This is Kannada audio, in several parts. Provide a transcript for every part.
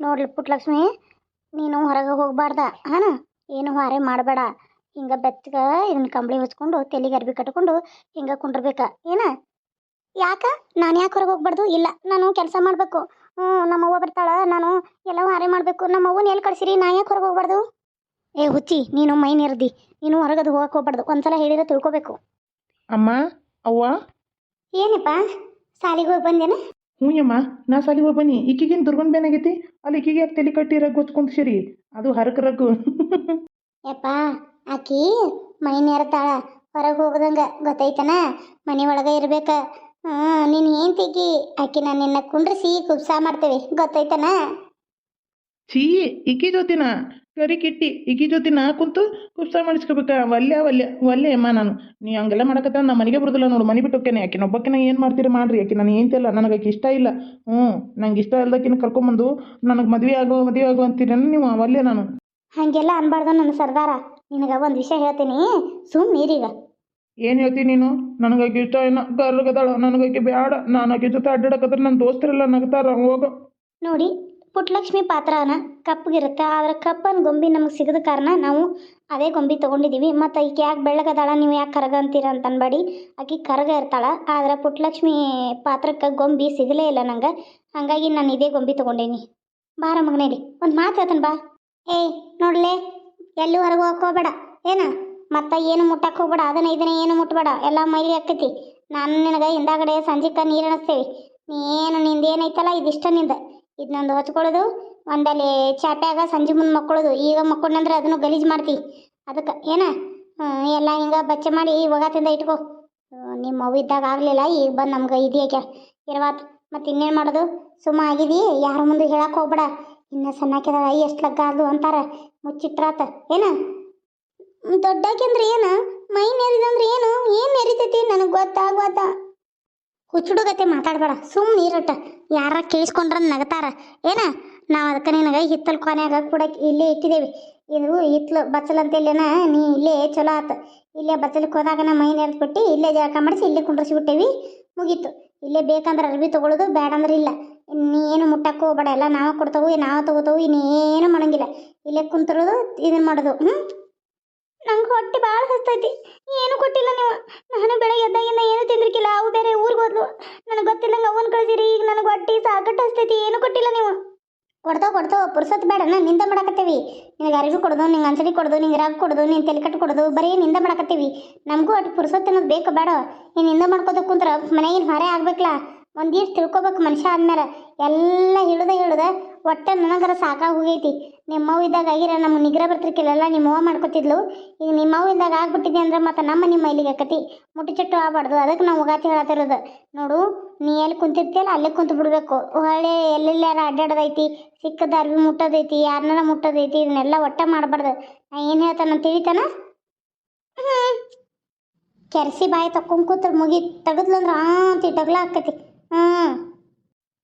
ನೋಡ್ಲಿ ಪುಟ್ಲಕ್ಷ್ಮಿ ನೀನು ಹೊರಗೆ ಹೋಗಬಾರ್ದ. ಹಾನ ಏನು ಹಾರೆ ಮಾಡಬೇಡ. ಹಿಂಗೆ ಬೆಚ್ಚಗ ಇದನ್ನ ಕಂಬಳಿ ಹೊಚ್ಕೊಂಡು ತಲೆಗೆ ಅರ್ಬಿ ಕಟ್ಕೊಂಡು ಹಿಂಗೆ ಕುಂಡಿರ್ಬೇಕ. ಏನ? ಯಾಕ? ನಾನು ಯಾಕೆ ಹೊರಗೆ ಹೋಗ್ಬಾರ್ದು? ಇಲ್ಲ ನಾನು ಕೆಲಸ ಮಾಡಬೇಕು. ಹ್ಞೂ ನಮ್ಮವ್ವ ಬರ್ತಾಳ ನಾನು ಎಲ್ಲ ಹಾರೆ ಮಾಡಬೇಕು. ನಮ್ಮವ್ವನ ಎಲ್ಲಿ ಕಳ್ಸಿರಿ? ನಾ ಯಾಕೆ ಹೊರಗೆ ಹೋಗ್ಬಾರ್ದು? ಏ ಹುಚ್ಚಿ ನೀನು ಮೈ ನಿರ್ದಿ. ನೀನು ಹೊರಗೆ ಹೊರಗದು ಹೋಗಕ್ಕೆ ಹೋಗ್ಬಾರ್ದು. ಒಂದ್ಸಲ ಹೇಳಿದ್ರೆ ತಿಳ್ಕೊಬೇಕು. ಅಮ್ಮ ಅವ್ವ? ಏನಪ್ಪ? ಸಾಲಿಗೆ ಹೋಗಿ ಬಂದೇನ? ಹ್ಞೂ ಅಮ್ಮ ನಾ ಸಾಲಿ ಹೋಗಿ ಬನ್ನಿ. ದುರ್ಗನ್ ಬೇನಾಗೈತಿ ಅಲ್ಲಿ ಈಕಿಗೆ ತಲೆ ಕಟ್ಟಿ ರಗ್ ಗೊತ್ಕೊಂಡ್ ಸಿರಿ ಅದು ಹರಕ ರಗ್ಗು. ಯಪ್ಪ, ಆಕಿ ಮೈ ನೇರ್ತಾಳ ಹೊರಗೆ ಹೋಗದಂಗ ಗೊತ್ತೈತನ? ಮನೆ ಒಳಗೆ ಇರ್ಬೇಕ. ಹ್ಞೂ ನೀನು ಏನ್ ತೆಗಿ ಆಕಿ ನಾನು ನಿನ್ನ ಕುಂಡ್ರಿಸಿ ಕುಬ್ಸ ಮಾಡ್ತೇವೆ. ಗೊತ್ತೈತನ? ಛೀ ಇಕಿ ಜೊತಿನ ಕರಿ ಕಿಟ್ಟಿ ಈಕಿ ಜೊತೆ ನಾ ಕುಂತು ಕುಪ್ಸ ಮಾಡಿಸ್ಕೋಬೇಕ. ಒಲ್ಲೆ ಒಲ್ಲೆ ಒಲ್ಲೆ ಅಮ್ಮ ನಾನು. ನೀ ಹಂಗೆಲ್ಲ ಮಾಡಕತ್ತ ನಮ್ಮ ಮನೆಗೆ ಬರೋದಿಲ್ಲ ನೋಡು ಮನೆ ಬಿಟ್ಟು ಹೋಗ್ತೇನೆ. ಯಾಕೆ ಒಬ್ಬಕ್ಕೆ ಏನು ಮಾಡ್ತೀರಿ ಮಾಡ್ರಿ. ಯಾಕೆ ನಾನು ಏಂತಿಲ್ಲ ನನಗೆ ಆಕೆ ಇಷ್ಟ ಇಲ್ಲ. ಹ್ಞೂ ನಂಗೆ ಇಷ್ಟ ಇಲ್ದಕ್ಕಿನ ಕರ್ಕೊಂಬಂದು ನನಗೆ ಮದುವೆ ಆಗೋ ಮದುವೆ ಆಗೋ ಅಂತೀರ ನೀವು ಒಲ್ಲೆ ನಾನು. ಹಂಗೆಲ್ಲ ಅನ್ಬಾರ್ದು ನನ್ನ ಸರ್ದಾರ. ನಿನಗೆ ಒಂದು ವಿಷಯ ಹೇಳ್ತೀನಿ. ಸುಮ್ ನೀರೀಗ ಏನು ಹೇಳ್ತೀನಿ ನೀನು? ನನಗೆ ಆಕೆ ಇಷ್ಟ ಇಲ್ಲ ಗರ್ಗದಾಳ. ನನಗೆ ಆಕೆ ಬೇಡ ನಾನು ಆಕೆ ಜೊತೆ ಅಡ್ಡಾಡಕತ್ರ ನನ್ನ ದೋಸ್ತರೆಲ್ಲ ನಗ್ತಾರ ಹೋಗ. ನೋಡಿ ಪುಟ್ಲಕ್ಷ್ಮಿ ಪಾತ್ರನ ಕಪ್ಪಗಿರುತ್ತೆ. ಆದ್ರೆ ಕಪ್ಪನ ಗೊಂಬೆ ನಮಗೆ ಸಿಗದ ಕಾರಣ ನಾವು ಅದೇ ಗೊಂಬೆ ತೊಗೊಂಡಿದ್ದೀವಿ ಮತ್ತು ಈಕೆ ಯಾಕೆ ಬೆಳ್ಳಗದಾಳ, ನೀವು ಯಾಕೆ ಕರಗ ಅಂತೀರ ಅಂತ ಅನ್ಬೇಡಿ ಆಕೆ ಕರಗ ಇರ್ತಾಳ. ಆದ್ರೆ ಪುಟ್ಟಲಕ್ಷ್ಮಿ ಪಾತ್ರಕ್ಕೆ ಗೊಂಬೆ ಸಿಗಲೇ ಇಲ್ಲ ನಂಗೆ. ಹಾಗಾಗಿ ನಾನು ಇದೇ ಗೊಂಬೆ ತೊಗೊಂಡೇನಿ. ಬಾರ ಮಗನೇಲಿ ಒಂದು ಮಾತು ಹೇಳ್ತಾನೆ ಬಾ. ಏಯ್ ನೋಡ್ಲೇ, ಎಲ್ಲೂ ಹೊರಗೆ ಹೋಗ್ಕೋಬೇಡ ಏನ? ಮತ್ತೆ ಏನು ಮುಟ್ಟಕ್ಕೆ ಹೋಗ್ಬೇಡ. ಅದನ್ನ ಇದನ್ನ ಏನು ಮುಟ್ಬೇಡ. ಎಲ್ಲ ಮೈಲಿ ಆಕೈತಿ. ನಾನು ನಿನಗೆ ಹಿಂದಾಗಡೆ ಸಂಜೆಕ ನೀರು ಅನಿಸ್ತೇವೆ ನೀನು ನಿಂದ ಏನೈತಲ್ಲ ಇದಿಷ್ಟ ನಿಂದ. ಇದನ್ನೊಂದು ಹೊಚ್ಕೊಳ್ಳೋದು ಒಂದಲ್ಲಿ ಚಾಪ್ಯಾಗ ಸಂಜೆ ಮುಂದೆ ಮಕ್ಕೊಳ್ಳೋದು ಈಗ ಮಕ್ಕೊಂಡ್ರೆ ಅದನ್ನು ಗಲೀಜು ಮಾಡ್ತಿ. ಅದಕ್ಕೆ ಏನ? ಎಲ್ಲ ಹಿಂಗೆ ಬಚ್ಚೆ ಮಾಡಿ ಒಗಾತಿಂದ ಇಟ್ಕೋ. ನಿಮ್ಮ ಅವ್ವ ಇದ್ದಾಗ ಆಗಲಿಲ್ಲ, ಈಗ ಬಂದು ನಮ್ಗೆ ಇದೆಯಾಕೆ ಇರವಾತ್, ಮತ್ತು ಇನ್ನೇನು ಮಾಡೋದು? ಸುಮ್ಮ ಆಗಿದಿ, ಯಾರ ಮುಂದೆ ಹೇಳಕ್ಕೆ ಹೋಗ್ಬೇಡ. ಇನ್ನು ಸಣ್ಣಕ್ಕಿದಾಗ ಎಷ್ಟು ಲಗ್ಗ ಆದ್ಲು ಅಂತಾರೆ. ಮುಚ್ಚಿಟ್ರಾತ. ಏನ? ದೊಡ್ಡಾಕಿ ಅಂದ್ರೆ ಏನು? ಮೈ ನೆರಿದಂದ್ರೆ ಏನು? ಏನು ನೆರಿತೈತಿ ನನಗೆ ಗೊತ್ತಾ ಗೊತ್ತಾ ಮಾತಾಡಬೇಡ ಸುಮ್ ನೀರಟ್ಟ ಯಾರ ಕೇಳಿಸ್ಕೊಂಡ್ರ ನಗತಾರ? ಏನ? ನಾವು ಅದಕ್ಕೆ ನಿನಗೆ ಹಿತ್ತಲ್ ಕೊನೆಯಾಗ ಕೂಡ ಇಲ್ಲೇ ಇಟ್ಟಿದ್ದೇವೆ ಇದು ಹಿತ್ಲು ಬಚ್ಚಲ್ ಅಂತ ಇಲ್ಲೇನ? ನೀ ಇಲ್ಲೇ ಚಲೋ ಆತ. ಇಲ್ಲೇ ಬಚ್ಚಲಿಕ್ಕೆ ಹೋದಾಗ ಮೈ ನೆರೆದ್ಬಿಟ್ಟು ಇಲ್ಲೇ ಜಳಕ ಮಾಡಿಸಿ ಇಲ್ಲೇ ಕುಂಡ್ರಿಸಿ ಬಿಟ್ಟೇವಿ ಮುಗೀತು. ಇಲ್ಲೇ ಬೇಕಂದ್ರೆ ಅರ್ಬಿ ಬೇಡ ಅಂದ್ರೆ ಇಲ್ಲ. ನೀ ಏನು ಮುಟ್ಟಕ್ಕೆ ಹೋಗ್ಬೇಡ, ಎಲ್ಲ ನಾವು ಕೊಡ್ತಾವೆ ನಾವು ತಗೋತಾವೆ, ಇನ್ನೇನು ಮಾಡಂಗಿಲ್ಲ ಇಲ್ಲೇ ಕುಂತಿರೋದು ಇದನ್ನ ಮಾಡೋದು ಹ್ಞೂ ನಂಗೆ ಭಾಳ ಹಸ್ತೈತಿ. ಏನು ಕೊಟ್ಟಿಲ್ಲ ನೀವು? ನಾನು ಬೆಳಗ್ಗೆ ಎದ್ದಾಗಿಂದ ಏನು ತಿಂದಿರ್ಕಿಲ್ಲ. ಅವು ಬೇರೆ ಊರಿಗೆ ಹೋದ್ಲು. ನನಗೆ ಗೊತ್ತಿಲ್ಲಂಗೆ ಅವನ್ ಕಳ್ಸಿರಿ. ಈಗ ನನಗೆ ಹೊಟ್ಟಿ ಸಾಕಟ್ಟು ಹಸ್ತೈತಿ. ಏನು ಕೊಟ್ಟಿಲ್ಲ ನೀವು? ಕೊಡ್ತಾವ ಕೊಡ್ತಾವ ಪುರ್ಸತ್ ಬೇಡ. ನಾನು ನಿಂದ ಮಾಡಕತ್ತೀವಿ. ನಿನಗೆ ಅರಿವಿ ಕೊಡೋದು, ನಿಂಗೆ ಅಂಚಡಿ ಕೊಡೋದು, ನಿಂಗೆ ರಾಗ್ ಕೊಡೋದು ನೀನು ತೆಲಿಕಟ್ಟು ಕಟ್ಟು ಕೊಡೋದು, ಬರೀ ನಿಂದ ಮಾಡಕತ್ತೀವಿ. ನಮಗೂ ಅಷ್ಟು ಪುರ್ಸತ್ ಅನ್ನೋದು ಬೇಕು, ಬೇಡ. ನೀನು ನಿಂದ ಮಾಡ್ಕೋತ ಕುಂತ್ರ ಮನೆಗಿನ ಹೊರೆ ಆಗ್ಬೇಕಲ್ಲ ಒಂದಿಷ್ಟು ತಿಳ್ಕೊಬೇಕು ಮನುಷ್ಯ ಆದ್ಮೇಲೆ ಎಲ್ಲ ಹಿಡಿದ ಹಿಡಿದ ಒಟ್ಟೆ ನನಗರ ಸಾಕಾಗಿ ಹೋಗೈತಿ. ನಿಮ್ಮವ್ವ ಇದ್ದಾಗ ಆಗಿರ ನಮ್ಗೆ ನಿಗ್ರಹ ಬರ್ತಿರ್ಕಿಲ್ಲ ನಿಮ್ಮವ್ವ ಮಾಡ್ಕೊತಿದ್ಲು. ಈಗ ನಿಮ್ಮವ್ ಇದ್ದಾಗ ಆಗ್ಬಿಟ್ಟಿದೆ ಅಂದ್ರೆ ಮತ್ತೆ ನಮ್ಮ ನಿಮ್ಮ ಮೈಲಿಗೆ ಆಕತಿ. ಮುಟ್ಟಿ ಚಟ್ಟು ಆಗಬಾರ್ದು. ಅದಕ್ಕೆ ನಾವು ಉಗಾತಿ ಹೇಳತ್ತಿರೋದು ನೋಡು, ನೀ ಎಲ್ಲಿ ಕುಂತಿರ್ತೀಯಲ್ಲ ಅಲ್ಲೇ ಕುಂತು ಬಿಡ್ಬೇಕು. ಹೊಳೆ ಎಲ್ಲೆಲ್ಲಾರ ಅಡ್ಡಾಡೋದೈತಿ ಸಿಕ್ಕದ ಅರ್ವಿ ಮುಟ್ಟೋದೈತಿ ಯಾರನ್ನಾರ ಮುಟ್ಟೋದೈತಿ, ಇದನ್ನೆಲ್ಲ ಒಟ್ಟ ಮಾಡಬಾರ್ದು. ನಾ ಏನು ಹೇಳ್ತಾನ ತಿಳಿತಾನ? ಕೆರ್ಸಿ ಬಾಯಿ ತಕ್ಕೊಂಡ್ ಕೂತ್ರ ಮುಗಿ ತಗದ್ಲಂದ್ರ ಆ ಅಂತ ಟಗ್ಲ ಆಕತಿ. ಹ್ಞೂ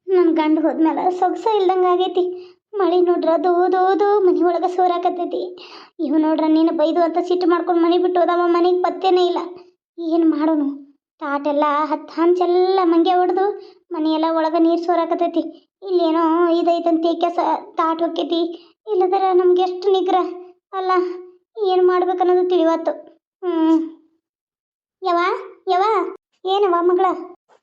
ನನ್ನ ಗಂಡ ಹೋದ್ಮೇಲೆ ಸೊಗಸ ಇಲ್ದಂಗೆ ಆಗೈತಿ. ಮಳೆ ನೋಡ್ರ ದೋದೋದು ಮನೆ ಒಳಗೆ ಸೋರಾಕತ್ತೈತಿ. ಇವು ನೋಡ್ರ ನೀನು ಬೈದು ಅಂತ ಸಿಟ್ಟು ಮಾಡ್ಕೊಂಡು ಮನೆ ಬಿಟ್ಟು ಹೋದವ ಮನೆಗೆ ಪತ್ತೇನೇ ಇಲ್ಲ. ಏನು ಮಾಡೋನು? ತಾಟೆಲ್ಲ, ಹತ್ತು ಹಂಚೆಲ್ಲ ಮಂಗೆ ಹೊಡೆದು ಮನೆಯೆಲ್ಲ ಒಳಗೆ ನೀರು ಸೋರಾಕತ್ತೈತಿ. ಇಲ್ಲೇನೋ ಇದೈತಂತ ಕೆಸ ತಾಟ್ ಹೊಕ್ಕೈತಿ. ಇಲ್ಲದರ ನಮ್ಗೆ ಎಷ್ಟು ನಿಗ್ರ? ಅಲ್ಲ, ಏನು ಮಾಡ್ಬೇಕನ್ನೋದು ತಿಳಿವತ್ತು. ಹ್ಞೂ ಯವ ಯವ ಏನವ ಮಗಳ?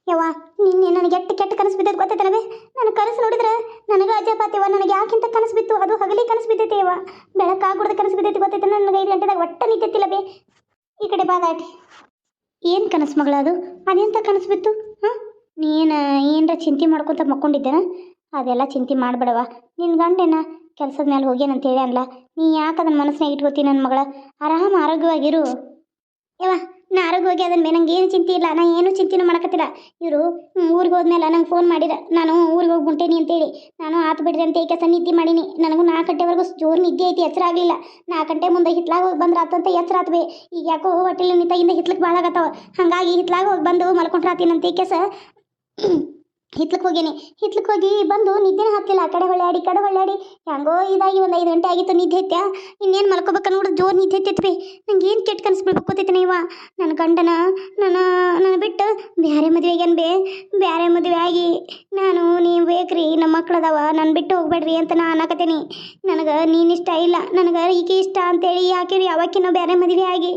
ಯವ್ವ, ನಿನ್ನೆ ನನಗೆ ಎಷ್ಟು ಕೆಟ್ಟ ಕನಸು ಬಿದ್ದೈತೆ ಗೊತ್ತೈತನವೇ ನನ್ನ ಕನಸು ನೋಡಿದ್ರೆ ನನಗೆ ಅಜಪಾತಿವ ನನಗೆ ಯಾಕಿಂತ ಕನಸು ಬಿತ್ತು? ಅದು ಹಗಲಿ ಕನಸು ಬಿದ್ದೈತೆ ಯವ್ವ. ಬೆಳಕಾಗ್ಬಿಡ್ದ ಕನಸು ಬಿದ್ದೈತಿ ಗೊತ್ತೈತೆ, ನನಗೆ ಐದು ಗಂಟೆದಾಗ ಒಟ್ಟ ನಿಂತೈತಿಲ್ಲ ಬೇ. ಈ ಕಡೆ ಬಾದಾಟಿ ಏನು ಕನಸು ಮಗಳ ಅದು? ಅದೆಂತ ಕನಸು ಬಿತ್ತು? ಹಾಂ? ನೀನು ಏನರ ಚಿಂತೆ ಮಾಡ್ಕೊತ ಮಕ್ಕೊಂಡಿದ್ದೇನ? ಅದೆಲ್ಲ ಚಿಂತೆ ಮಾಡಬೇಡವ ನಿನ್ನ ಗಂಡೇನ ಕೆಲಸದ ಮೇಲೆ ಹೋಗ್ಯಾನಂತ ಹೇಳಿ ಅನ್ಲ. ನೀ ಯಾಕೆ ಅದನ್ನ ಮನಸ್ಸಿನಾಗ ಇಟ್ಕೋತಿ ನನ್ನ ಮಗಳ? ಆರಾಮ ಆರೋಗ್ಯವಾಗಿರು. ಯವ್ವ ನಾ ಆರೋಗ್ಯವಾಗಿ ಅದನ್ನ ಮೇಲೆ ನಂಗೆ ಏನು ಚಿಂತೆ ಇಲ್ಲ, ನಾ ಏನು ಚಿಂತೆನೂ ಮಾಡಕತ್ತಿಲ್ಲ. ಇವರು ಊರಿಗೆ ಹೋದ್ಮೇಲೆ ನಂಗೆ ಫೋನ್ ಮಾಡಿರ ನಾನು ಊರಿಗೆ ಹೋಗಿ ಹೊಂಟೇನಿ ಅಂತೇಳಿ. ನಾನು ಆತು ಬಿಡ್ರಿ ಅಂತ ಏಕೆ ನಿದ್ದೆ ಮಾಡೀನಿ. ನನಗೂ ನಾಲ್ಕು ಗಂಟೆವರೆಗೂ ಜೋರು ನಿದ್ದೆ ಐತಿ, ಎಚ್ಚರ ಆಗಲಿಲ್ಲ. ನಾಲ್ಕು ಗಂಟೆ ಮುಂದೆ ಹಿತ್ಲಾಗ ಹೋಗಿ ಬಂದ್ರೆ ಆತಂತ ಎಚ್ಚರ ಈಗ ಯಾಕೋ ಹೊಟ್ಟೆಲಿ ನಿಂತಾಗಿಂದ ಹಿತ್ಲಕ್ಕೆ ಭಾಳ ಆಗತ್ತವ ಹಾಗಾಗಿ ಹಿತ್ಲಾಗ ಹೋಗಿ ಬಂದು ಮಲ್ಕೊಂಡ್ರಾತೀನಂತ ಏಕೆ ಏಕೆಸ ಹಿತ್ಲಕ್ಕೆ ಹೋಗೇನಿ. ಹಿತ್ಲಕ್ಕೆ ಹೋಗಿ ಬಂದು ನಿದ್ದೆನೇ ಹತ್ತಿಲ್ಲ. ಆ ಕಡೆ ಹೊಳ್ಯಾಡಿ ಈ ಕಡೆ ಹೊಳ್ಯಾಡಿ ಹೆಂಗೋ ಇದಾಗಿ ಒಂದು ಐದು ಗಂಟೆ ಆಗಿತ್ತು ನಿದ್ದೆ ಐತ್ಯಾ ಇನ್ನೇನು ಮಲ್ಕೋಬೇಕು ನೋಡಿ, ಜೋರು ನಿದ್ದೆ ಐತಿ ನಂಗೆ ಏನು ಕೆಟ್ಟ ಕನಸು ಬೀಳ್ಬೇಕು ಇವ ನನ್ನ ಗಂಡನ, ನನ್ನ ನನ್ನ ಬಿಟ್ಟು ಬ್ಯಾರೆ ಮದುವೆಗೇನು ಬೇ? ಬ್ಯಾರೆ ಮದುವೆ ಆಗಿ ನಾನು ನೀವು ಬೇಕ್ರಿ ನಮ್ಮ ಮಕ್ಳು ಅದಾವ ನನ್ನ ಬಿಟ್ಟು ಹೋಗ್ಬೇಡ್ರಿ ಅಂತ ನಾ ಅನ್ನಕತ್ತೀನಿ. ನನಗೆ ನೀನು ಇಷ್ಟ ಇಲ್ಲ. ನನಗೆ ಈಕೆ ಇಷ್ಟ ಅಂತೇಳಿ ಯಾಕೆ ಯಾವಕ್ಕಿನೋ ಬೇರೆ ಮದುವೆ ಆಗಿ,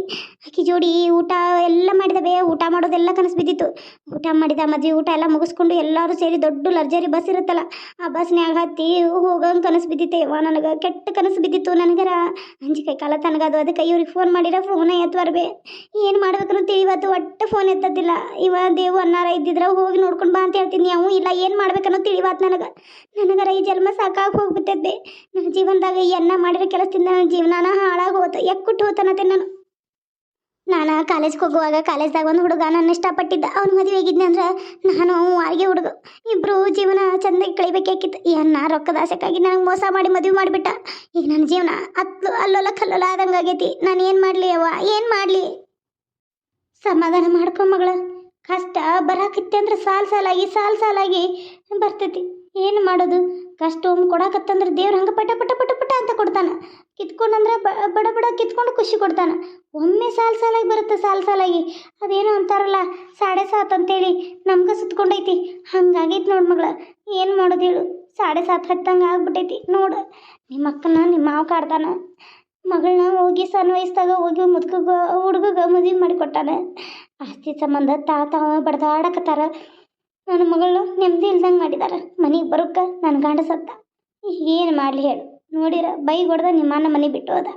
ಆಕೆ ಜೋಡಿ ಊಟ ಎಲ್ಲ ಮಾಡಿದ ಬೇ. ಊಟ ಮಾಡೋದೆಲ್ಲ ಕನಸು ಬಿದ್ದಿತ್ತು. ಊಟ ಮಾಡಿದ ಮದುವೆ ಊಟ ಎಲ್ಲ ಮುಗಿಸ್ಕೊಂಡು ಎಲ್ಲರೂ ಸೇರಿ ದೊಡ್ಡ ಲರ್ಜರಿ ಬಸ್ ಇರುತ್ತಲ್ಲ, ಆ ಬಸ್ನ್ಯಾಗ ಹತ್ತಿ ಹೋಗಂಗೆ ಕನಸು ಬಿದ್ದಿತ್ತೆ. ವಾ, ನನಗೆ ಕೆಟ್ಟ ಕನಸು ಬಿದ್ದಿತ್ತು ನನಗರ. ಅಂಜಿಕೆ ಕಾಲ ತನಗದು ಅದಕ್ಕೆ ಇವ್ರಿಗೆ ಫೋನ್ ಮಾಡಿರ ಫೋನ ಎತ್ತುವರ್ಬೆ ಏನು ಮಾಡ್ಬೇಕನ್ನೋ ತಿಳಿವತ್ತು ಒಟ್ಟು ಫೋನ್ ಎತ್ತದಿಲ್ಲ. ಇವ ದೇವು ಅನ್ನಾರ ಇದ್ದಿದ್ರ ಹೋಗಿ ನೋಡ್ಕೊಂಡು ಬಾ ಅಂತ ಹೇಳ್ತೀನಿ ಅವು ಇಲ್ಲ, ಏನು ಮಾಡ್ಬೇಕನ್ನೋ ತಿಳಿವಾತ್ ನನಗೆ. ನನಗರ ಈ ಜನ್ಮ ಸಾಕಾಗಿ ಹೋಗ್ಬಿಟ್ಟದ್ದೆ ನನ್ನ ಜೀವನದಾಗ ಎನ್ನ ಮಾಡಿರೋ ಕೆಲಸದಿಂದ ನನ್ನ ಜೀವನಾನ ಹಾಳಾಗಿ ಹೋತ. ಎಕ್ಕುಟ್ಟು ಹೋತನತೆ ನಾನು. ನಾನು ಕಾಲೇಜ್ಗೆ ಹೋಗುವಾಗ ಕಾಲೇಜ್ದಾಗ ಒಂದು ಹುಡುಗ ನನ್ನ ಇಷ್ಟಪಟ್ಟಿದ್ದ. ಅವ್ನ ಮದುವೆ ಆಗಿದ್ನೆ ಅಂದ್ರೆ ನಾನು ವಾರಿಗೆ ಹುಡುಗ. ಇಬ್ಬರು ಜೀವನ ಚಂದಾಗಿ ಕಳಿಬೇಕಾಗಿತ್ತು ಏನು ನಾ ರೊಕ್ಕದ ಆಸೆಕ್ಕಾಗಿ ನನಗೆ ಮೋಸ ಮಾಡಿ ಮದುವೆ ಮಾಡಿಬಿಟ್ಟ. ಈಗ ನನ್ನ ಜೀವನ ಅತ್ಲು ಅಲ್ಲೋಲ ಕಲ್ಲೋಲ ಆದಂಗೆ ಆಗೈತಿ. ನಾನು ಏನು ಮಾಡಲಿ ಅವ್ವ ಏನು ಮಾಡಲಿ? ಸಮಾಧಾನ ಮಾಡ್ಕೊ ಮಗಳ. ಕಷ್ಟ ಬರಾಕತ್ತೆ ಅಂದ್ರೆ ಸಾಲು ಸಾಲಾಗಿ ಸಾಲು ಸಾಲಾಗಿ ಬರ್ತೈತಿ. ಏನು ಮಾಡೋದು? ಕಷ್ಟ ಒಮ್ಮೆ ಕೊಡಾಕತ್ತಂದ್ರೆ ದೇವ್ರು ಹಂಗೆ ಪಟ ಪಟ ಪಟ ಪಟ ಅಂತ ಕೊಡ್ತಾನೆ. ಕಿತ್ಕೊಂಡಂದ್ರೆ ಬಡ ಬಡ ಕಿತ್ಕೊಂಡು ಖುಷಿ ಕೊಡ್ತಾನೆ. ಒಮ್ಮೆ ಸಾಲ್ ಸಾಲಾಗಿ ಬರುತ್ತೆ ಸಾಲ್ ಸಾಲಾಗಿ. ಅದೇನು ಅಂತಾರಲ್ಲ, ಸಾಡೆ ಸಾತ್ ಅಂತೇಳಿ ನಮ್ಗೆ ಸುತ್ಕೊಂಡೈತಿ. ಹಂಗಾಗೈತಿ ನೋಡು ಮಗಳ, ಏನು ಮಾಡೋದು ಹೇಳು? ಸಾಡೆ ಸಾತ್ ಹತ್ತಂಗೆ ಆಗ್ಬಿಟ್ಟೈತಿ. ನೋಡು ನಿಮ್ಮ ಅಕ್ಕನ ನಿಮ್ಮ ಮಾವ ಕಾಡ್ತಾನೆ ಮಗಳನ್ನ ಹೋಗಿ ಸಣ್ಣ ವಯಸ್ಸಾಗ ಹೋಗಿ ಮುದುಕ ಹುಡುಗಗ ಮದುವೆ ಮಾಡಿಕೊಟ್ಟಾನೆ. ಆಸ್ತಿ ಸಂಬಂಧ ತಾತ ಬಡ್ದಾಡಕತ್ತಾರ. ನನ್ನ ಮಗಳು ನೆಮ್ಮದಿ ಇಲ್ದಂಗೆ ಮಾಡಿದಾರ. ಮನೆಗೆ ಬರೋಕ್ಕ ನನ್ನ ಗಂಡ ಸತ್ತ. ಏನು ಮಾಡಲಿ ಹೇಳು. ನೋಡಿರ ಬೈ ಹೊಡೆದ ನಿಮ್ಮನ್ನ ಮನೆ ಬಿಟ್ಟು ಹೋದ.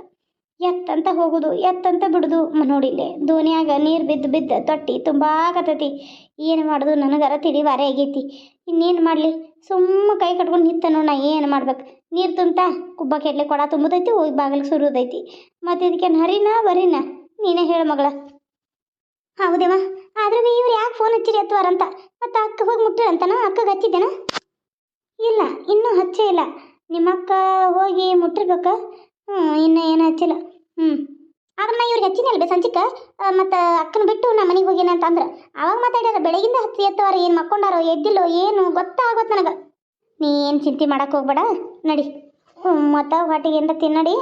ಎತ್ತಂತ ಹೋಗುದು, ಎತ್ತಂತ ಬಿಡುದು ನೋಡಿಲ್ಲೇ ದೋಣಿಯಾಗ ನೀರು ಬಿದ್ದು ಬಿದ್ದು ತೊಟ್ಟಿ ತುಂಬಾಕತ್ತೈತಿ ಏನು ಮಾಡೋದು ನನಗರ ತಿಳಿವಾರೆ ಆಗೈತಿ. ಇನ್ನೇನು ಮಾಡಲಿ? ಸುಮ್ಮ ಕೈ ಕಟ್ಕೊಂಡು ನಿಂತ ನೋಡ ನಾ ಏನು ಮಾಡ್ಬೇಕು. ನೀರು ತುಂಬ್ತಾ, ಕುಬ್ಬ ಕೆಡ್ಲಿ ಕೊಡ ತುಂಬುದೈತಿ ಹೋಗಿ ಬಾಗಿಲಿಗೆ ಸುರುದೈತಿ ಮತ್ತೆ ಇದಕ್ಕೆ ಹರಿನಾ ಬರೀನಾ? ನೀನೇ ಹೇಳು ಮಗಳ. ಹೌದೇವ? ಆದ್ರೂ ಇವ್ರು ಯಾಕೆ ಫೋನ್ ಹಚ್ಚಿರಿ ಅಂತ? ಮತ್ತೆ ಅಕ್ಕ ಹೋಗಿ ಮುಟ್ಟಿರಂತನ ಅಕ್ಕಗೆ ಹಚ್ಚಿದ್ದೇನ? ಇಲ್ಲ, ಇನ್ನೂ ಹಚ್ಚೇ ಇಲ್ಲ. ನಿಮ್ಮ ಅಕ್ಕ ಹೋಗಿ ಮುಟ್ಟಿರ್ಬೇಕ ಹ್ಞೂ ಇನ್ನೂ ಏನು ಹಚ್ಚಿಲ್ಲ. ಹ್ಞೂ ಆದ್ರೆ ನಾ ಇವ್ರಿಗೆ ಹಚ್ಚಿನಲ್ಲ ಬೇ ಸಂಚಿಕ? ಮತ್ತು ಅಕ್ಕನ ಬಿಟ್ಟು ನಾ ಮನೆಗೆ ಹೋಗಿನ ಅಂತ ಅಂದ್ರೆ? ಅವಾಗ ಮಾತಾಡ್ಯಾರ, ಬೆಳಗಿಂದ ಹತ್ತಿ ಎತ್ತವಾರ ಏನು ಮಕ್ಕೊಂಡಾರೋ, ಎದ್ದಿಲ್ಲೋ, ಏನು ಗೊತ್ತಾಗೋತ್ ನನಗೆ. ನೀ ಏನು ಚಿಂತೆ ಮಾಡಕ್ಕೆ ಹೋಗ್ಬೇಡ. ನಡಿ. ಮತ್ತು ಹೊಟ್ಟಿಗೆ ಏನರ ತಿನ್ನಡಿ.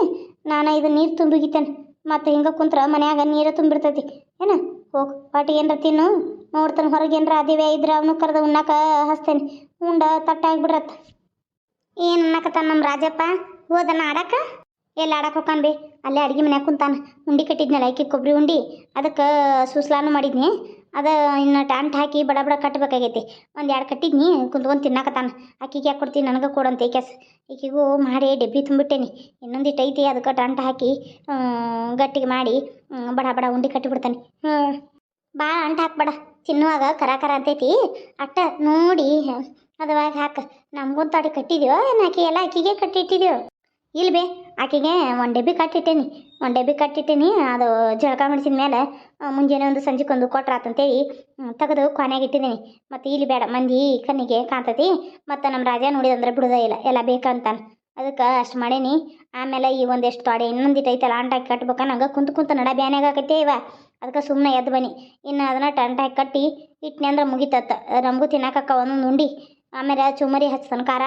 ನಾನು ಇದು ನೀರು ತುಂಬಿಗಿತ್ತೇನೆ ಮತ್ತು ಹಿಂಗೆ ಕುಂತ್ರ ಮನ್ಯಾಗ ನೀರು ತುಂಬಿರ್ತೈತಿ. ಏನ? ಹೋಗಿ, ಪಾಟಿ ಏನರ ತಿನ್ನು? ನೋಡ್ತಾನೆ ಹೊರಗೆ ಏನರ ಅದಿವೆ ಇದ್ರೆ ಅವನು ಕರೆದ ಉಣ್ಣಾಕ ಹಸ್ತೇನೆ. ಉಂಡ ತಟ್ಟಾಗ್ಬಿಡ್ರತ್ತ ಏನು ಅನ್ನಕತ್ತಾನ ನಮ್ಮ ರಾಜಪ್ಪ? ಹೋದನ ಆಡಾಕ? ಎಲ್ಲಿ ಆಡಕ್ಕೆ ಹೋಗ್ತಾನ ಬಿ ಅಲ್ಲೇ ಅಡ್ಗೆ ಮನ್ಯಾಗ ಕುಂತಾನ. ಉಂಡಿ ಕಟ್ಟಿದ್ನಲ್ಲ ಐಕಿ ಕೊಬ್ಬರಿ ಉಂಡಿ. ಅದಕ್ಕೆ ಸುಸ್ಲಾನು ಮಾಡಿದ್ನಿ. ಅದ ಇನ್ನು ಟಂಟ್ ಹಾಕಿ ಬಡ ಬಡ ಕಟ್ಟಬೇಕಾಗೈತಿ ಒಂದು ಎರಡು ಕಟ್ಟಿದ್ನಿ ಕುಂತ್ಕೊಂಡು ತಿನ್ನಾಕತ್ತಾನ. ಆಕಿಗೆ ಯಾಕೆ ಕೊಡ್ತೀನಿ ನನಗೆ ಕೊಡಂತ ಏಕೆಸ್ ಈಕಿಗೂ ಮಾಡಿ ಡಬ್ಬಿ ತುಂಬಿಟ್ಟೇನಿ. ಇನ್ನೊಂದಿಟ್ಟು ಐತಿ ಅದಕ್ಕೆ ಟಂಟ್ ಹಾಕಿ ಗಟ್ಟಿಗೆ ಮಾಡಿ ಬಡ ಬಡ ಉಂಡಿ ಕಟ್ಟಿಬಿಡ್ತಾನೆ. ಹ್ಞೂ ಭಾಳ ಅಂಟ ಹಾಕ್ಬೇಡ ತಿನ್ನುವಾಗ ಕರ ಕರ ಅಂತೈತಿ. ಅಟ್ಟ ನೋಡಿ ಅದವಾಗ ಹಾಕ. ನಮಗೊಂದು ತಾಡಿ ಕಟ್ಟಿದ್ಯೋ ಏನು ಆಕಿ? ಎಲ್ಲ ಆಕಿಗೆ ಕಟ್ಟಿಟ್ಟಿದ್ಯೋ? ಇಲ್ಲ ಬೇ, ಆಕಿಗೆ ಒಂದು ಡಬ್ಬಿ ಕಟ್ಟಿಟ್ಟೇನಿ, ಒಂದು ಡಬ್ಬಿ ಕಟ್ಟಿಟ್ಟೇನಿ, ಅದು ಜಳಕ ಮಾಡಿಸಿದ ಮೇಲೆ ಮುಂಜಾನೆ ಒಂದು ಸಂಜೆಗೆ ಒಂದು ಕೊಟ್ರಾತಂತೇಳಿ ತೆಗೆದು ಕೊನೆಗೆ ಇಟ್ಟಿದ್ದೀನಿ. ಮತ್ತು ಇಲ್ಲಿ ಬೇಡ, ಮಂದಿ ಕಣ್ಣಿಗೆ ಕಾಣ್ತತಿ, ಮತ್ತು ನಮ್ಮ ರಾಜ ನೋಡಿದಂದ್ರೆ ಬಿಡೋದೇ ಇಲ್ಲ, ಎಲ್ಲ ಬೇಕಂತಾನೆ. ಅದಕ್ಕೆ ಅಷ್ಟು ಮಾಡೀನಿ, ಆಮೇಲೆ ಈ ಒಂದೆಷ್ಟು ತೊಡೆ ಇನ್ನೊಂದಿಟ್ಟು ಐತಲ್ಲ, ಅಂಟಾಕಿ ಕಟ್ಬೇಕ ನಂಗೆ ಕುಂತು ಕುಂತು ನಡ ಬ್ಯಾನಾಗ ಆಕೈತೆ ಇವ. ಅದಕ್ಕೆ ಸುಮ್ಮನೆ ಎದ್ದು ಬನ್ನಿ, ಇನ್ನು ಅದನ್ನು ಟಂಟಾಕಿ ಕಟ್ಟಿ ಇಟ್ನಿ ಅಂದ್ರೆ ಮುಗಿತತ್ತ ನಮಗೂ ತಿನ್ನಕಕ್ಕ ಒಂದೊಂದು ಉಂಡಿ, ಆಮೇಲೆ ಚುಮರಿ ಹಚ್ತಾನೆ ಖಾರ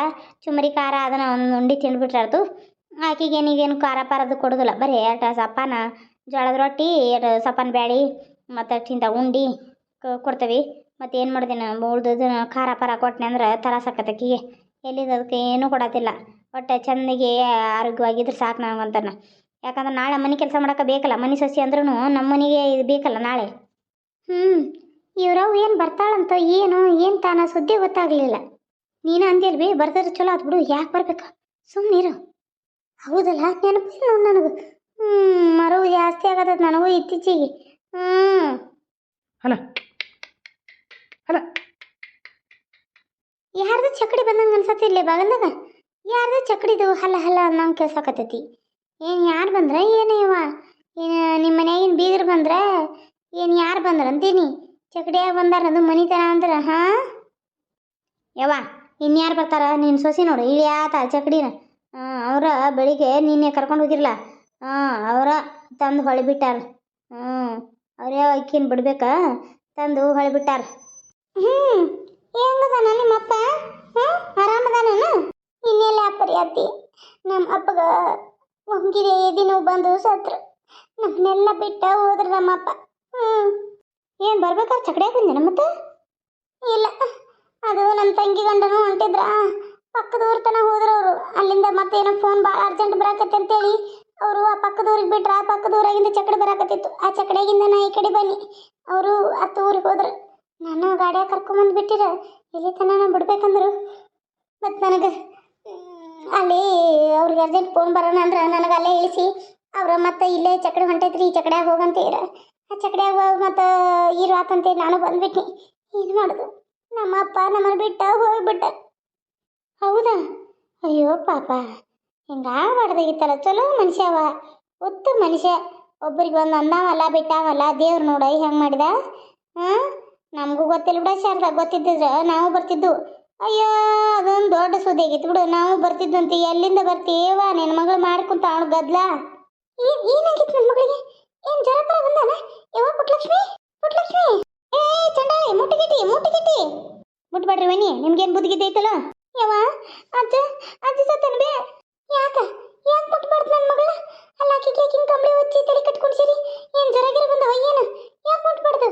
ಚುಮರಿ ಖಾರ ಅದನ್ನು ಒಂದು ಉಂಡಿ ತಿಂದ್ಬಿಟ್ರಾರ್ದು. ಆಕಿಗೆ ಏನಿಗೇನು ಖಾರ ಪಾರದು ಕೊಡೋದಿಲ್ಲ. ಬರೀ ಎರಡು ಸಪ್ಪನ, ಜೋಳದ ರೊಟ್ಟಿ, ಎರಡು ಸಪ್ಪನ ಬ್ಯಾಳಿ, ಮತ್ತು ತಿಂದ ಉಂಡಿ ಕೊಡ್ತೇವೆ. ಮತ್ತು ಏನು ಮಾಡ್ದೇನೆ ಉಳ್ದದ ಖಾರ ಪಾರ ಕೊಟ್ಟನೆ ಅಂದ್ರೆ ತರಾಸಕ್ಕತ್ತಕಿಗೆ ಎಲ್ಲಿದು ಅದಕ್ಕೆ ಏನೂ ಕೊಡತ್ತಿಲ್ಲ. ಒಟ್ಟು ಚೆಂದಾಗಿ ಆರೋಗ್ಯವಾಗಿದ್ರೆ ಸಾಕು ನನಗಂತಾನ ಯಾಕಂದ್ರೆ ನಾಳೆ ಮನೆ ಕೆಲಸ ಮಾಡೋಕೆ ಬೇಕಲ್ಲ, ಮನೆ ಸಸಿ ಅಂದ್ರೂ ನಮ್ಮ ಮನೆಗೆ ಇದು ಬೇಕಲ್ಲ ನಾಳೆ. ಹ್ಞೂ ಇವ್ರವ್ ಏನು ಬರ್ತಾಳಂತ ಏನು ಏನು ತಾನ ಸುದ್ದಿ ಗೊತ್ತಾಗಲಿಲ್ಲ. ನೀನು ಅಂದಿಲ್ವಿ ಬರ್ತಾರೆ ಚಲೋ ಆತ್ಬಿಡು ಯಾಕೆ ಬರ್ಬೇಕು? ಸುಮ್ಮನಿರು ಹೌದಲ್ಲ? ನೆನಪಿಲ್ಲ ನೋಡು ನನಗೆ. ಹ್ಞೂ ಮರವು ಜಾಸ್ತಿ ಆಗತ್ತದ ನನಗೂ ಇತ್ತೀಚೆಗೆ. ಹ್ಞೂ ಅಲ್ಲ. ಅಲ್ಲ. ಯಾರ್ದು ಚಕಡಿ ಬಂದಂಗೆ ಅನ್ಸತ್ತೆ ಇಲ್ಲೇ ಬಾಗಲ್ದಾಗ? ಯಾರ್ದು ಚಕಡಿದು ಹಲ್ಲ ಹಲ್ಲ ಅನ್ನಂಗೆ ಕೇಳ್ಸಕತ್ತೈತಿ ಏನು ಯಾರು ಬಂದ್ರೆ? ಏನು ಇವ ಏನು ನಿಮ್ಮ ಮನ್ಯಾಗಿನ ಬೀಗರು ಬಂದ್ರೆ? ಏನು ಯಾರು ಬಂದ್ರ ಅಂತೀನಿ? ಚಕಡಿಯಾಗ ಬಂದಾರ ಅದು ಮನಿತನ ಅಂದ್ರೆ ಹಾಂ? ಯವ್ವ ಇನ್ಯಾರು ಬರ್ತಾರ? ನಿನ್ನ ಸೊಸಿ ನೋಡು ಇಳಿಯಾತ ಚಕಡಿನ. ಅವರ ಬೆಳಿಗ್ಗೆ ನಿನ್ನೆ ಕರ್ಕೊಂಡು ಹೋಗಿರಲ್ಲ ಹಾಂ ಅವರ ತಂದು ಹೊಳಿ ಬಿಟ್ಟಾರ. ಹ್ಞೂ ಅವರೇ ಅಕ್ಕಿನ ಬಿಡ್ಬೇಕಾ ತಂದು ಹೊಳಿ ಬಿಟ್ಟಾರ. ಹ್ಞೂ ಹೆಂಗದಾನ ನಿಮ್ಮಪ್ಪ? ಹ್ಞೂ ಆರಾಮದಾನ ಇನ್ನೆಲ್ಲ ಅಪ್ಪರಿ ಅತ್ತಿ ನಮ್ಮ ಅಪ್ಪಗ ಒಂಗಿದೆ ದಿನ ಬಂದು ಸತ್ರು. ನಮ್ಮನ್ನೆಲ್ಲ ಬಿಟ್ಟ ಹೋದ್ರ ನಮ್ಮಪ್ಪ. ಹ್ಞೂ ಏನು ಬರ್ಬೇಕಾದ್ರೆ ಚಕಡೆ ಬಂದೇನ ಮತ್ತೆ? ಇಲ್ಲ, ಅದು ನಮ್ಮ ತಂಗಿ ಗಂಡನು ಹೊಂಟಿದ್ರ? ಪಕ್ಕದ ಊರ್ ಹೋದ್ರು ಅವರು ಅಲ್ಲಿಂದ ಮತ್ತೆ ಏನೋ ಫೋನ್ ಭಾಳ ಅರ್ಜೆಂಟ್ ಬರಾಕತ್ತೆ ಅಂತೇಳಿ ಅವರು ಆ ಪಕ್ಕದ ಊರಿಗೆ ಬಿಟ್ರ ಆ ಪಕ್ಕದ ಊರಾಗಿಂದ ಚಕಡೆ ಬರಾಕತ್ತಿತ್ತು. ಆ ಚಕಡೆಗಿಂದ ನಾ ಈ ಕಡೆ ಬನ್ನಿ. ಅವರು ಹತ್ತು ಊರಿಗೆ ಹೋದ್ರು. ನಾನು ಗಾಡಿಯಾಗ ಕರ್ಕೊಂಬಂದು ಬಿಟ್ಟಿರ. ಇಲ್ಲಿ ತನ ಬಿಡ್ಬೇಕಂದ್ರು. ಮತ್ತು ನನಗೆ ಅಲ್ಲಿ ಅವ್ರಿಗೆ ಅರ್ಜೆಂಟ್ ಫೋನ್ ಬರೋಣ ಅಂದ್ರೆ ನನಗೆ ಅಲ್ಲೇ ಇಳಿಸಿ. ಅವ್ರ ಮತ್ತೆ ಇಲ್ಲೇ ಚಕಡೆ ಹೊಂಟೈತ್ರಿ, ಈ ಚಕಡ್ಯಾಗ ಹೋಗಂತೀರ ಆ ಚಕಡ್ಯಾಗ ಮತ್ತು ಇರು ಆತಂತೇಳಿ ನಾನು ಬಂದ್ಬಿಟ್ನಿ. ಏನು ಮಾಡೋದು? ನಮ್ಮ ಅಪ್ಪ ನಮ್ಮನ್ನು ಬಿಟ್ಟ ಹೋಗ್ಬಿಟ್ಟ. ಹೌದಾ? ಅಯ್ಯೋ ಪಾಪ. ಹಿಂಗಾಗ್ಬಾರ್ದಾಗಿತ್ತಲ್ಲ ಚಲೋ ಮನುಷ್ಯ ಅವ. ಒತ್ತು ಮನುಷ್ಯ. ಒಬ್ಬರಿಗೆ ಒಂದು ಅಂದಾವಲ್ಲ, ಬಿಟ್ಟಾವಲ್ಲ, ದೇವ್ರು ನೋಡ ಹೆಂಗೆ ಮಾಡಿದ? ಹಾಂ? ನಮಗೂ ಗೊತ್ತಿಲ್ಲ ಬಿಡ, ಶಾರದ, ಗೊತ್ತಿದ್ದಿದ್ರೆ ನಾವು ಬರ್ತಿದ್ದು. ಅಯ್ಯೋ, ಅದೊಂದು ದೊಡ್ಡ ಸುದ್ದಿ ಆಗಿತ್ತು ಬಿಡು, ನಾವು ಬರ್ತಿದ್ದಂತೆ, ಎಲ್ಲಿಂದ ಬರ್ತೀವ ನಿನ್ನ ಮಗಳು ಮಾಡ್ಕೊಂತ ಅವಳು ಗದ್ಲ. ಏನಾಗಿತ್ತು ನನ್ನ ಮಗಳಿಗೆ? ಏನು ಜ್ವರ ಬರ ಬಂದಾನ? ಯಾವ ಪುಟ್ಲಕ್ಷ್ಮಿ? ಪುಟ್ಲಕ್ಷ್ಮಿ? ಏ ಚಂಡಾಳಿ ಮುಟ್ಟಿಗಿಟಿ ಮುಟ್ಟಿಗಿಟಿ ಮುಟ್ಬೇಡ್ರಿ ಬನ್ನಿ ನಿಮ್ಗೇನು ಬುದ್ಧಿಗಿದ್ದೆ ಐತಲ್ಲ? ಯವ್ವ ಅಜ್ಜ ಅಜ್ಜ ಸತ್ತನ ಬೇ? ಯಾಕ? ಯಾಕೆ ಮುಟ್ಬಾರ್ದು ನನ್ನ ಮಗಳ? ಅಲ್ಲ ಆಕಿಗೆ ಆಕಿನ ಕಂಬಳಿ ಹೊಚ್ಚಿ ತಲೆ ಕಟ್ಕೊಂಡ್ಸಿರಿ ಏನು ಜ್ವರಗಿರ ಬಂದವ, ಏನು? ಯಾಕೆ ಮುಟ್ಬಾರ್ದು?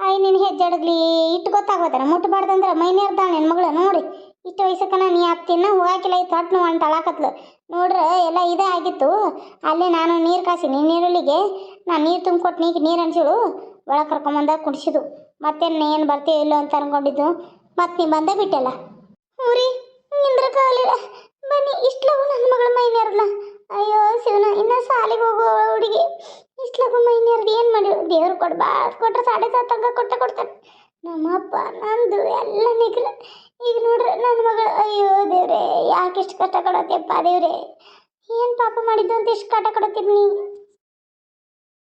ಆಯ್ ನಿನ್ನ ಹೆಜ್ಜಾಡಗ್ಲಿ ಇಟ್ಟು ಗೊತ್ತಾಗೋದಾರ ಮುಟ್ಬಾರ್ದಂದ್ರೆ ಮೈನೇರ್ದಾಳ ನನ್ನ ಮಗಳು, ನೋಡಿ. ಇಷ್ಟು ವಯಸ್ಸಕ್ಕನ ನೀ ಅತ್ತಿನ ಹೋಗಾಕಿಲ್ಲ ಈ ತೊಟ್ಟು ಅಂತ ಅಳಾಕತ್ಲು. ನೋಡ್ರೆ, ಎಲ್ಲ ಇದೇ ಆಗಿತ್ತು. ಅಲ್ಲೇ ನಾನು ನೀರು ಕಾಸಿನಿ, ನೀರುಳ್ಳಿಗೆ. ನಾನು ನೀರು ತುಂಬಿಕೊಟ್ಟು ನೀಗೆ ನೀರು ಅನ್ಸಿಳು ಒಳಗೆ ಕರ್ಕೊಂಬಂದ ಕುಡಿಸಿದು. ಮತ್ತೆ ಏನು ಬರ್ತೀಯೋ ಇಲ್ಲೋ ಅಂತ ಅನ್ಕೊಂಡಿದ್ದು. ಮತ್ತೆ ನೀ ಬಂದೇ ಬಿಟ್ಟಲ್ಲ? ಊರಿ ನಿಂದ್ರಕ್ಕಾಗಲಿಲ್ಲ ಬನ್ನಿ ಇಷ್ಟ್ಲಗು ನನ್ನ ಮಗಳ ಮೈನೇರಲ್ಲ ಅಯ್ಯೋ, ಶಿವನ, ಇನ್ನೂ ಸಾಲಿಗೆ ಹೋಗೋ ಹುಡುಗಿ. ಮೈ ಮೈನೇರ್ದು ಏನು ಮಾಡಿ? ದೇವ್ರು ಕೊಡ್ಬಾ ಕೊಟ್ರೆ ಸಾಡೆ ಸಾತ್ ತನಕ ಕೊಟ್ಟ ಕೊಡ್ತಾನೆ. ನಮ್ಮಪ್ಪ, ನಂದು ಎಲ್ಲ ನಿಗ್ರ. ಈಗ ನೋಡ್ರಿ ನನ್ನ ಮಗಳು ಅಯ್ಯೋ ದೇವ್ರೆ, ಯಾಕೆ ಇಷ್ಟು ಕಷ್ಟ ಕೊಡತ್ತೆಪ್ಪ ದೇವ್ರೆ. ಏನು ಪಾಪ ಮಾಡಿದ್ದು ಅಂತ ಇಷ್ಟು ಕಾಟ ಕೊಡತ್ತೀರಿ ನೀ